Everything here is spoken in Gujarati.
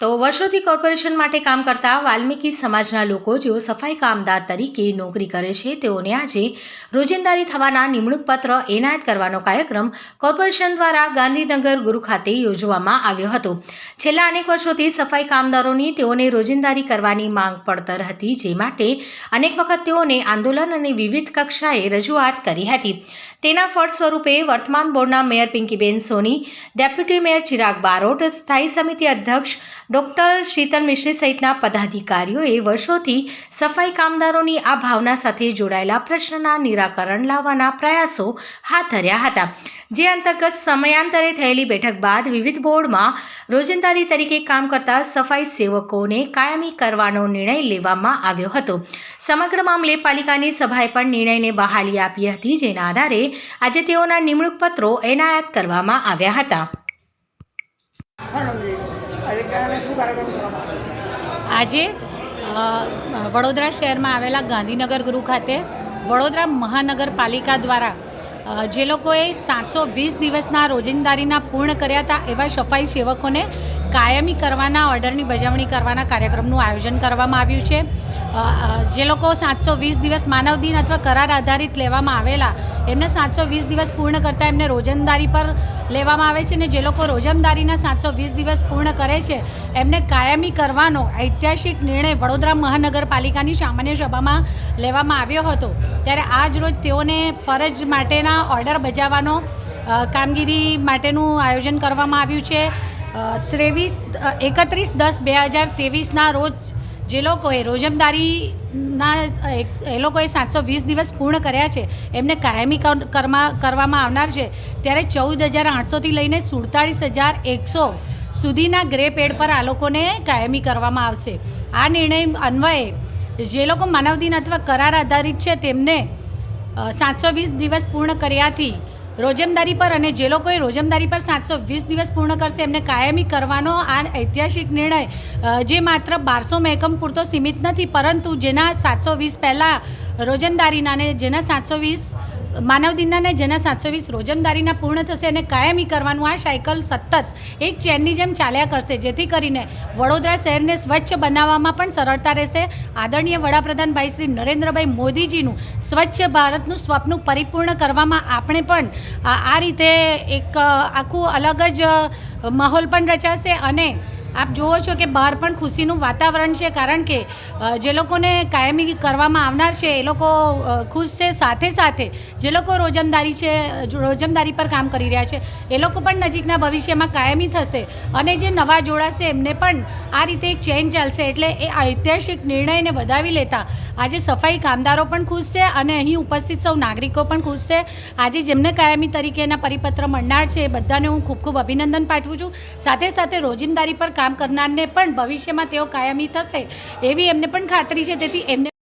તો વર્ષોથી કોર્પોરેશન માટે કામ કરતા વાલ્મીકી સમાજના લોકો જેઓ સફાઈ કામદાર તરીકે નોકરી કરે છે, તેઓને આજે રોજિંદારી થવાના નિમણૂક પત્ર એનાયત કરવાનો કાર્યક્રમ કોર્પોરેશન દ્વારા ગાંધીનગર ગુરુ ખાતે યોજવામાં આવ્યો હતો. છેલ્લા અનેક વર્ષોથી સફાઈ કામદારોની તેઓને રોજિંદારી કરવાની માંગ પડતર હતી, જે માટે અનેક વખત તેઓને આંદોલન અને વિવિધ કક્ષાએ રજૂઆત કરી હતી. તેના ફળ સ્વરૂપે વર્તમાન બોર્ડના mayor Pinkiben Soni, deputy mayor Chirag Barot, સ્થાયી સમિતિ અધ્યક્ષ ડોક્ટર શીતલ મિશ્રી સહિતના પદાધિકારીઓએ વર્ષોથી સફાઈ કામદારોની આ ભાવના સાથે જોડાયેલા પ્રશ્નના નિરાકરણ લાવવાના પ્રયાસો હાથ ધર્યા હતા. જે અંતર્ગત સમયાંતરે થયેલી બેઠક બાદ વિવિધ બોર્ડમાં રોજિંદારી તરીકે કામ કરતા સફાઈ સેવકોને કાયમી કરવાનો નિર્ણય લેવામાં આવ્યો હતો. સમગ્ર મામલે પાલિકાની સભાએ પણ નિર્ણયને બહાલી આપી હતી, જેના આધારે આજે તેઓના નિમણૂક પત્રો એનાયત કરવામાં આવ્યા હતા. આજે વડોદરા શહેરમાં આવેલા ગાંધીનગર ગૃહ ખાતે વડોદરા મહાનગરપાલિકા દ્વારા જે લોકોએ સાતસો વીસ દિવસના રોજિંદારીના પૂર્ણ કર્યા હતા એવા સફાઈ સેવકોને કાયમી કરવાના, ઓર્ડરની બજાવણી કરવાના કાર્યક્રમનું આયોજન કરવામાં આવ્યું છે. જે લોકો સાતસો વીસ દિવસ માનવ દિન અથવા કરાર આધારિત લેવામાં આવેલા, એમને સાતસો વીસ દિવસ પૂર્ણ કરતાં એમને રોજંદારી પર લેવામાં આવે છે ને જે લોકો રોજમદારીના સાતસો વીસ દિવસ પૂર્ણ કરે છે, એમને કાયમી કરવાનો ઐતિહાસિક નિર્ણય વડોદરા મહાનગરપાલિકાની સામાન્ય સભામાં લેવામાં આવ્યો હતો. ત્યારે આજ રોજ તેઓને ફરજ માટેના ઓર્ડર બજાવવાનો કામગીરી માટેનું આયોજન કરવામાં આવ્યું છે. ત્રેવીસ એકત્રીસ દસ બે હજાર ત્રેવીસના રોજ જે લોકોએ રોજમદારીના એ લોકોએ સાતસો વીસ દિવસ પૂર્ણ કર્યા છે, એમને કાયમી કરવામાં આવનાર છે, ત્યારે ચૌદ હજાર આઠસોથી લઈને સુડતાળીસ હજાર એકસો સુધીના ગ્રે પેડ પર આ લોકોને કાયમી કરવામાં આવશે. આ નિર્ણય અન્વયે જે લોકો માનવ દિન અથવા કરાર આધારિત છે, તેમને સાતસો વીસ દિવસ પૂર્ણ કર્યાથી રોજમદારી પર અને જે લોકોએ રોજમદારી પર સાતસો વીસ દિવસ પૂર્ણ કરશે, એમને કાયમી કરવાનો આ ઐતિહાસિક નિર્ણય જે માત્ર બારસો મહેકમ પૂરતો સીમિત નથી, પરંતુ જેના સાતસો વીસ પહેલાં રોજમદારીના અને જેના સાતસો વીસ માનવ દિનના જેના સાતસો વીસ રોજમદારીના પૂર્ણ થશે અને કાયમી કરવાનું આ સાયકલ સતત એક ચેનની જેમ ચાલ્યા કરશે. જેથી કરીને વડોદરા શહેરને સ્વચ્છ બનાવવામાં પણ સરળતા રહેશે. આદરણીય વડાપ્રધાન ભાઈ શ્રી નરેન્દ્રભાઈ મોદીજીનું સ્વચ્છ ભારતનું સ્વપ્ન પરિપૂર્ણ કરવામાં આપણે પણ આ રીતે એક આખું અલગ જ માહોલ પણ રચાશે અને આપ જુઓ છો કે બહાર પણ ખુશીનું વાતાવરણ છે, કારણ કે જે લોકોને કાયમી કરવામાં આવનાર છે, એ લોકો ખુશ છે. સાથે સાથે જે લોકો રોજમદારી છે રોજમદારી પર કામ કરી રહ્યા છે, એ લોકો પણ નજીકના ભવિષ્યમાં કાયમી થશે અને જે નવા જોડાશે એમને પણ આ રીતે એક ચેન્જ ચાલશે. એટલે એ ઐતિહાસિક નિર્ણયને વધાવી લેતા આજે સફાઈ કામદારો પણ ખુશ છે અને અહીં ઉપસ્થિત સૌ નાગરિકો પણ ખુશ છે. આજે જેમને કાયમી તરીકેના પરિપત્ર મળનાર છે, એ બધાને હું ખૂબ ખૂબ અભિનંદન પાઠવું છું. સાથે સાથે રોજિંદારી પર કામ કરનારને પણ ભવિષ્યમાં તેઓ કાયમી થશે એવી એમને પણ ખાતરી છે. તેથી એમને